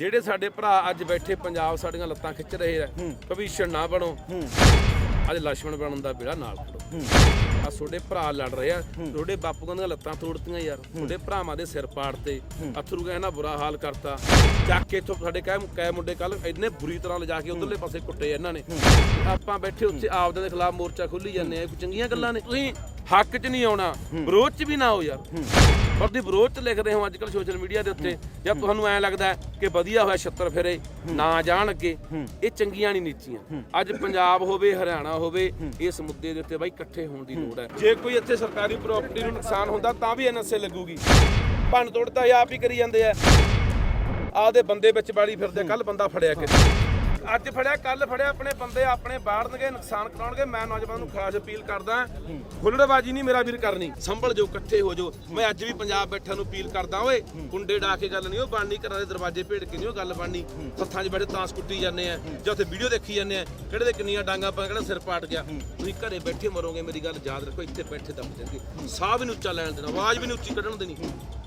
ਜਿਹੜੇ ਸਾਡੇ ਭਰਾ ਅੱਜ ਬੈਠੇ ਪੰਜਾਬ ਸਾਡੀਆਂ ਲੱਤਾਂ ਖਿੱਚ ਰਹੇ ਆ ਭਵਿਸ਼ਣ ਨਾ ਬਣੋ। ਅੱਜ ਲక్ష్మణ ਬਣਨ ਦਾ ਬੇੜਾ ਨਾਲ ਖੜੋ। ਆ ਤੁਹਾਡੇ ਭਰਾ ਲੜ ਰਹੇ ਆ ਤੁਹਾਡੇ ਬਾਪੂਆਂ ਦੀਆਂ ਲੱਤਾਂ ਤੋੜਤੀਆਂ ਯਾਰ। ਤੁਹਾਡੇ ਭਰਾਵਾਂ ਦੇ ਸਿਰ ਪਾੜਤੇ। ਅਥਰੂ ਗਏ ਨਾ ਬੁਰਾ ਹਾਲ ਕਰਤਾ। ਚੱਕ ਕੇ ਇਥੋਂ ਸਾਡੇ ਕਹਿ ਕਾਇ ਮੁੰਡੇ ਕੱਲ ਇੰਨੇ ਬੁਰੀ ਤਰ੍ਹਾਂ ਲਿਜਾ ਕੇ ਉਧਰਲੇ ਪਾਸੇ ਕੁੱਟੇ ਇਹਨਾਂ ਨੇ। ਆਪਾਂ ਬੈਠੇ ਉੱਥੇ ਆਪਦੇ ਦੇ ਖਿਲਾਫ ਮੋਰਚਾ ਖੁੱਲੀ ਜਾਂਦੇ ਆ। ਕੋਈ ਚੰਗੀਆਂ ਗੱਲਾਂ ਨੇ? ਤੁਸੀਂ ਹੱਕ 'ਚ ਨਹੀਂ ਆਉਣਾ। ਵਿਰੋਧ 'ਚ ਵੀ ਨਾ ਹੋ ਯਾਰ। ਤੁਸੀਂ ਵਿਰੋਧ 'ਚ ਲਿਖ ਰਹੇ ਹੋ ਅੱਜ ਕੱਲ ਸੋਸ਼ਲ ਮੀਡੀਆ ਦੇ ਉੱਤੇ। ਜਾਂ ਤੁਹਾਨੂੰ ਐਂ ਲੱਗਦਾ ਕਿ ਵਧੀਆ ਹੋਇਆ 76 ਫੇਰੇ ਨਾ ਜਾਣ ਅੱਗੇ ਇਹ ਚੰਗੀਆਂ ਨਹੀਂ ਨੀਤੀਆਂ। ਅੱਜ ਪੰਜਾਬ ਹੋਵੇ ਹਰਿਆਣਾ ਹੋਵੇ ਇਸ ਮੁੱਦੇ ਦੇ ਉੱਤੇ ਬਾਈ ਇਕੱਠੇ ਹੋਣ ਦੀ ਲੋੜ ਹੈ। ਜੇ ਕੋਈ ਇੱਥੇ ਸਰਕਾਰੀ ਪ੍ਰਾਪਰਟੀ ਨੂੰ ਨੁਕਸਾਨ ਹੁੰਦਾ ਤਾਂ ਵੀ ਐਨਐਸਏ ਲੱਗੂਗੀ। ਭੰਨ ਤੋੜ ਤਾਂ ਆਪ ਹੀ ਕਰੀ ਜਾਂਦੇ ਆ। ਆਪਦੇ ਬੰਦੇ ਵਿੱਚ ਬਾੜੀ ਫਿਰਦੇ ਕੱਲ ਬੰਦਾ ਫੜਿਆ ਕਿ ਅੱਜ ਫੜਿਆ ਕੱਲ ਫੜਿਆ, ਆਪਣੇ ਬੰਦੇ ਆਪਣੇ ਬਾੜਨਗੇ ਨੁਕਸਾਨ ਕਰਾਉਣਗੇ। ਮੈਂ ਨੌਜਵਾਨ ਨੂੰ ਖਾਸ ਅਪੀਲ ਕਰਦਾ ਖੁੱਲੜਬਾਜ਼ੀ ਨਹੀਂ ਮੇਰਾ ਵੀਰ ਕਰਨੀ। ਸੰਭਲ ਜੋ ਇਕੱਠੇ ਹੋ ਜੋ ਮੈਂ ਅੱਜ ਵੀ ਪੰਜਾਬ ਬੈਠਿਆਂ ਨੂੰ ਅਪੀਲ ਕਰਦਾ ਓਏ, ਕੁੰਡੇ ਡਾ ਕੇ ਗੱਲ ਨਹੀਂ, ਉਹ ਬਣਨੀ, ਘਰਾਂ ਦੇ ਦਰਵਾਜ਼ੇ ਭੇੜ ਕੇ ਨਹੀਂ ਉਹ ਗੱਲ ਬਣਨੀ। ਹੱਥਾਂ 'ਚ ਬੈਠੇ ਤਾਂਸ ਕੁੱਟੀ ਜਾਂਦੇ ਆ, ਜਾਂ ਉੱਥੇ ਵੀਡੀਓ ਦੇਖੀ ਜਾਂਦੇ ਆ, ਕਿਹੜੇ ਦੇ ਕਿੰਨੀਆਂ ਡਾਂਗਾ ਪਾ ਕਿਹੜਾ ਸਿਰ ਪਾਟ ਗਿਆ। ਤੁਸੀਂ ਘਰੇ ਬੈਠੇ ਮਰੋਗੇ, ਮੇਰੀ ਗੱਲ ਯਾਦ ਰੱਖੋ, ਇੱਥੇ ਬੈਠੇ ਦੱਬ ਜਾਣਗੇ ਸਾਹ ਵੀ ਨਹੀਂ ਉੱਚਾ ਲੈਣ ਦੇਣਾ, ਆਵਾਜ਼ ਵੀ ਨਹੀਂ ਉੱਚੀ ਕੱਢਣ ਦੇਣੀ।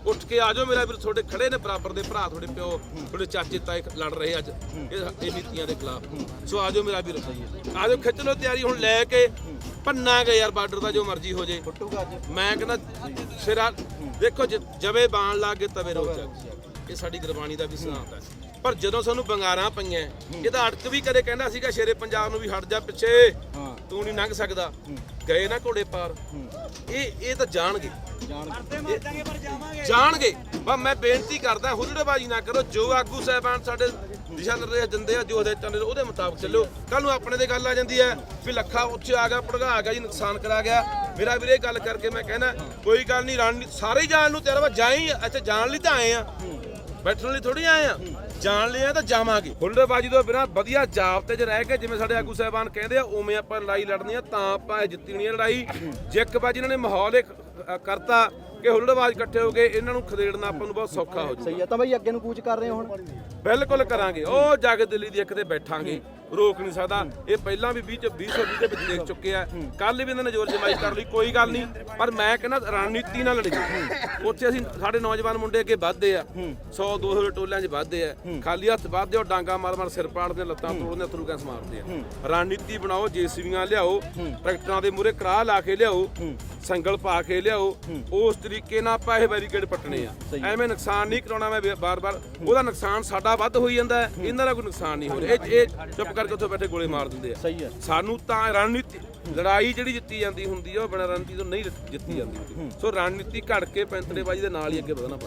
ਉੱਠ ਕੇ ਆ ਜਾਓ, ਮੇਰਾ ਵੀਰ, ਤੁਹਾਡੇ ਖੜੇ ਨੇ ਬਰਾਬਰ ਦੇ ਭਰਾ, ਤੁਹਾਡੇ ਪਿਓ, ਤੁਹਾਡੇ ਚਾਚੇ, ਤਾਏ ਲੜ ਰਹੇ ਅੱਜ। ਇਹ ਇਹ ਨੀਤੀਆਂ ਦੇ ਖਿਲਾਫ। ਸੋ ਆ ਜਾਓ ਮੇਰਾ ਵੀਰ। ਆ ਜਾਓ ਖਿੱਚ ਲਓ ਤਿਆਰੀ ਹੁਣ ਲੈ ਕੇ ਭੰਨਾਂਗੇ ਯਾਰ ਬਾਰਡਰ ਦਾ ਜੋ ਮਰਜ਼ੀ ਹੋ ਜੇ। ਮੈਂ ਕਹਿੰਦਾ ਸਿਰਾ ਦੇਖੋ ਜ- ਜਵੇ ਬਾਣ ਲਾ ਕੇ ਤਵੇ ਰੋ ਚੱਕ ਇਹ ਸਾਡੀ ਗੁਰਬਾਣੀ ਦਾ ਵੀ ਸਿਧਾਂਤ ਹੈ। ਪਰ ਜਦੋਂ ਸਾਨੂੰ ਬੰਗਾਰਾਂ ਪਈਆਂ ਇਹਦਾ ਅੜਕ ਵੀ ਕਦੇ ਕਹਿੰਦਾ ਸੀਗਾ ਸ਼ੇਰੇ ਪੰਜਾਬ ਨੂੰ ਵੀ ਹਟ ਜਾ ਪਿੱਛੇ। ਤੂੰ ਨਹੀਂ ਲੰਘ ਸਕਦਾ। ਗਏ ਨਾ ਘੋੜੇ ਪਾਰ। ਇਹ ਇਹ ਤਾਂ ਜਾਣਗੇ। ਜਾਣਗੇ। ਬਸ ਮੈਂ ਬੇਨਤੀ ਕਰਦਾ ਹੁਲੜੇਬਾਜ਼ੀ ਨਾ ਕਰੋ। ਜੋ ਆਗੂ ਸਾਹਿਬਾਨ ਸਾਡੇ ਦਿਸ਼ਾ ਨਿਰਦੇਸ਼ ਦਿੰਦੇ ਆ, ਜੋ ਹਦਾਇਤਾਂ ਨੇ ਉਹਦੇ ਮੁਤਾਬਕ ਚੱਲੋ ਕੱਲ ਨੂੰ ਆਪਣੇ ਤੇ ਗੱਲ ਆ ਜਾਂਦੀ ਹੈ ਵੀ ਲੱਖਾ ਉੱਚੇ ਆ ਗਿਆ ਭੜਗਾ ਗਿਆ ਜੀ, ਨੁਕਸਾਨ ਕਰਾ ਗਿਆ। ਮੇਰਾ ਵੀਰੇ ਗੱਲ ਕਰਕੇ ਮੈਂ ਕਹਿੰਦਾ, ਕੋਈ ਗੱਲ ਨਹੀਂ, ਰਣਨੀਤੀ ਸਾਰੇ ਹੀ ਜਾਣ ਨੂੰ ਤੇਰਾ ਵਾ ਜਾਈ ਇੱਥੇ ਜਾਣ ਲਈ ਤਾਂ ਆਏ ਆ। ਬੈਠਣ ਲਈ ਥੋੜੀ ਆਏ ਆ। ਜਾਣ ਲਈ ਆ ਤਾਂ ਜਾਵਾਂਗੇ। ਹੁਲੜੇਬਾਜ਼ੀ ਤੋਂ ਬਿਨਾਂ ਵਧੀਆ ਜਾਬਤੇ 'ਚ ਰਹਿ ਕੇ ਜਿਵੇਂ ਸਾਡੇ ਆਗੂ ਸਾਹਿਬਾਨ ਕਹਿੰਦੇ ਆ, ਉਵੇਂ ਆਪਾਂ ਲੜਾਈ ਲੜਨੀ ਆ, ਤਾਂ ਆਪਾਂ ਇਹ ਜਿੱਤਣੀ ਆ ਲੜਾਈ। ਜੇ ਇੱਕ ਵਾਰ ਇਹਨਾਂ ਨੇ ਮਾਹੌਲ ਇਹ ਖ- ਕਰਤਾ ਕਿ ਹੁਲੜਬਾਜ਼ ਇਕੱਠੇ ਹੋ ਗਏ ਇਹਨਾਂ ਨੂੰ ਖਦੇੜਨਾ ਆਪਾਂ ਨੂੰ ਬਹੁਤ ਸੌਖਾ ਹੋ ਸਹੀ ਹੈ ਤਾਂ ਬਈ ਅੱਗੇ ਨੂੰ ਕੂਚ ਕਰ ਰਹੇ ਹੋ ਹੁਣ। ਬਿਲਕੁਲ ਕਰਾਂਗੇ। ਉਹ ਜਾ ਕੇ ਦਿੱਲੀ ਦੀ ਇੱਕ ਤੇ ਬੈਠਾਂਗੇ। ਰੋਕ ਨਹੀਂ ਸਕਦਾ। ਇਹ ਪਹਿਲਾਂ ਵੀ 20 ਚ 20 ਦੇ ਵਿੱਚ ਦੇਖ ਚੁੱਕੇ ਆ। ਕੱਲ ਵੀ ਇਹਨਾਂ ਨੇ ਜ਼ੋਰ ਜਮਾਈ ਕਰ ਲਈ ਕੋਈ ਗੱਲ ਨਹੀਂ। ਪਰ ਮੈਂ ਕਹਿੰਦਾ ਰਣਨੀਤੀ ਨਾਲ ਲੜੀਏ। ਉੱਥੇ ਅਸੀਂ ਸਾਡੇ ਨੌਜਵਾਨ ਮੁੰਡੇ ਅੱਗੇ ਵੱਧਦੇ ਆ। 100 200 ਟੋਲਿਆਂ 'ਚ ਵੱਧਦੇ ਆ। ਖਾਲੀ ਹੱਥ ਵੱਧਦੇ ਆ ਡਾਂਗਾ ਮਾਰ ਮਾਰ ਸਿਰ ਪਾੜਦੇ ਲੱਤਾਂ ਤੋੜਦੇ ਅਥਰੂ ਗੈਸ ਮਾਰਦੇ ਆ। ਰਣਨੀਤੀ ਬਣਾਓ ਜੇਸੀਬੀਆਂ ਲਿਆਓ ਟਰੈਕਟਰਾਂ ਦੇ ਮੂਰੇ ਕਰਾਹ ਲਾ ਕੇ ਲਿਆਓ। ਸੰਗਲ ਪਾ ਕੇ ਲਿਆਓ ਉਸ ਤਰੀਕੇ ਨਾਲ ਆਪਾਂ ਇਹ ਬੈਰੀਕੇਡ ਪੱਟਣੇ ਆ। ਐਵੇਂ ਨੁਕਸਾਨ ਨਹੀਂ ਕਰਾਉਣਾ ਮੈਂ ਬਾਰ-ਬਾਰ। ਉਹਦਾ ਨੁਕਸਾਨ ਸਾਡਾ ਵੱਧ ਹੋਈ ਜਾਂਦਾ ਹੈ ਇਹਨਾਂ ਦਾ ਕੋਈ ਨੁਕਸਾਨ ਨਹੀਂ ਹੋ ਰਿਹਾ। ਇਹ ਚੁੱਪ ਕਰਕੇ ਉੱਥੇ ਬੈਠੇ ਗੋਲੇ ਮਾਰ ਦਿੰਦੇ ਆ। ਸਹੀ ਹੈ। ਸਾਨੂੰ ਤਾਂ ਰਣਨੀਤੀ ਲੜਾਈ ਜਿਹੜੀ ਜਿੱਤੀ ਜਾਂਦੀ ਹੁੰਦੀ ਆ ਉਹ ਬਿਨਾਂ ਰਣਨੀਤੀ ਤੋਂ ਨਹੀਂ ਜਿੱਤੀ ਜਾਂਦੀ ਸੋ ਰਣਨੀਤੀ ਘੜ ਕੇ ਪੈਂਤੜੇਬਾਜ਼ੀ ਦੇ ਨਾਲ ਹੀ ਅੱਗੇ ਵਧਣਾ